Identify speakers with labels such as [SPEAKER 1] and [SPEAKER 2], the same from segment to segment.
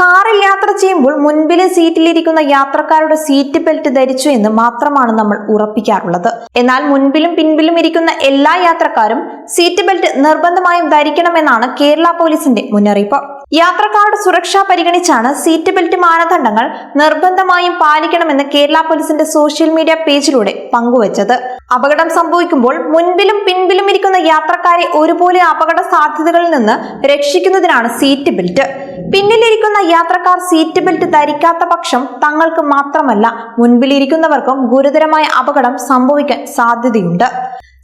[SPEAKER 1] കാറിൽ യാത്ര ചെയ്യുമ്പോൾ മുൻപിലെ സീറ്റിലിരിക്കുന്ന യാത്രക്കാരുടെ സീറ്റ് ബെൽറ്റ് ധരിച്ചു എന്ന് മാത്രമാണ് നമ്മൾ ഉറപ്പിക്കാറുള്ളത്. എന്നാൽ മുൻപിലും പിൻപിലും ഇരിക്കുന്ന എല്ലാ യാത്രക്കാരും സീറ്റ് ബെൽറ്റ് നിർബന്ധമായും ധരിക്കണമെന്നാണ് കേരള പോലീസിന്റെ മുന്നറിയിപ്പ്. യാത്രക്കാരുടെ സുരക്ഷ പരിഗണിച്ചാണ് സീറ്റ് ബെൽറ്റ് മാനദണ്ഡങ്ങൾ നിർബന്ധമായും പാലിക്കണമെന്ന് കേരള പോലീസിന്റെ സോഷ്യൽ മീഡിയ പേജിലൂടെ പങ്കുവച്ചത്. അപകടം സംഭവിക്കുമ്പോൾ മുൻപിലും പിൻപിലും ഇരിക്കുന്ന യാത്രക്കാരെ ഒരുപോലെ അപകട സാധ്യതകളിൽ നിന്ന് രക്ഷിക്കുന്നതിനാണ് സീറ്റ് ബെൽറ്റ്. പിന്നിലിരിക്കുന്ന യാത്രക്കാർ സീറ്റ് ബെൽറ്റ് ധരിക്കാത്ത പക്ഷം തങ്ങൾക്ക് മാത്രമല്ല മുൻപിലിരിക്കുന്നവർക്കും ഗുരുതരമായ അപകടം സംഭവിക്കാൻ സാധ്യതയുണ്ട്.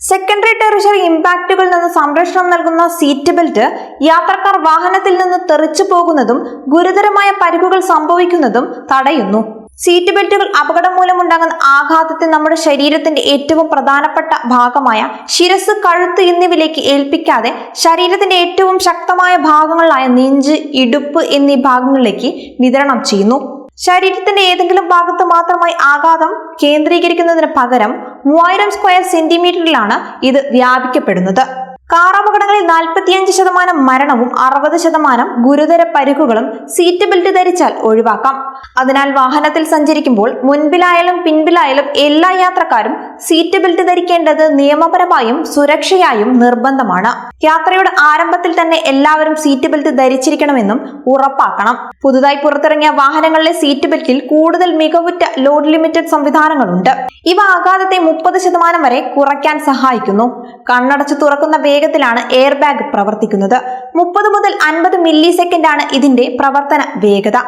[SPEAKER 1] സെക്കൻഡറി ടെറിഷറി ഇമ്പാക്റ്റുകളിൽ നിന്ന് സംരക്ഷണം നൽകുന്ന സീറ്റ് ബെൽറ്റ് യാത്രക്കാർ വാഹനത്തിൽ നിന്ന് തെറിച്ചു പോകുന്നതും ഗുരുതരമായ പരിക്കുകൾ സംഭവിക്കുന്നതും തടയുന്നു. സീറ്റ് ബെൽറ്റുകൾ അപകടം മൂലമുണ്ടാകുന്ന ആഘാതത്തെ നമ്മുടെ ശരീരത്തിന്റെ ഏറ്റവും പ്രധാനപ്പെട്ട ഭാഗമായ ശിരസ് കഴുത്ത് എന്നിവയിലേക്ക് ഏൽപ്പിക്കാതെ ശരീരത്തിന്റെ ഏറ്റവും ശക്തമായ ഭാഗങ്ങളായ നെഞ്ച് ഇടുപ്പ് എന്നീ ഭാഗങ്ങളിലേക്ക് വിതരണം ചെയ്യുന്നു. ശരീരത്തിന്റെ ഏതെങ്കിലും ഭാഗത്ത് മാത്രമായി ആഘാതം കേന്ദ്രീകരിക്കുന്നതിന് പകരം മൂവായിരം സ്ക്വയർ സെന്റിമീറ്ററിലാണ് ഇത് വ്യാപിക്കപ്പെടുന്നത്. കാർ അപകടങ്ങളിൽ നാൽപ്പത്തിയഞ്ച് ശതമാനം മരണവും അറുപത് ശതമാനം ഗുരുതര പരിക്കുകളും സീറ്റ് ബെൽറ്റ് ധരിച്ചാൽ ഒഴിവാക്കാം. അതിനാൽ വാഹനത്തിൽ സഞ്ചരിക്കുമ്പോൾ മുൻപിലായാലും പിൻപിലായാലും എല്ലാ യാത്രക്കാരും സീറ്റ് ബെൽറ്റ് ധരിക്കേണ്ടത് നിയമപരമായും സുരക്ഷയായും നിർബന്ധമാണ്. യാത്രയുടെ ആരംഭത്തിൽ തന്നെ എല്ലാവരും സീറ്റ് ബെൽറ്റ് ധരിച്ചിരിക്കണമെന്നും ഉറപ്പാക്കണം. പുതുതായി പുറത്തിറങ്ങിയ വാഹനങ്ങളിലെ സീറ്റ് ബെൽറ്റിൽ കൂടുതൽ മികവുറ്റ ലോഡ് ലിമിറ്റഡ് സംവിധാനങ്ങളുണ്ട്. ഇവ ആഘാതത്തെ മുപ്പത് ശതമാനം വരെ കുറയ്ക്കാൻ സഹായിക്കുന്നു. കണ്ണടച്ച് തുറക്കുന്ന വേഗത്തിലാണ് എയർ ബാഗ് പ്രവർത്തിക്കുന്നത്. മുപ്പത് മുതൽ അൻപത് മില്ലി സെക്കൻഡാണ് ഇതിന്റെ പ്രവർത്തന വേഗത.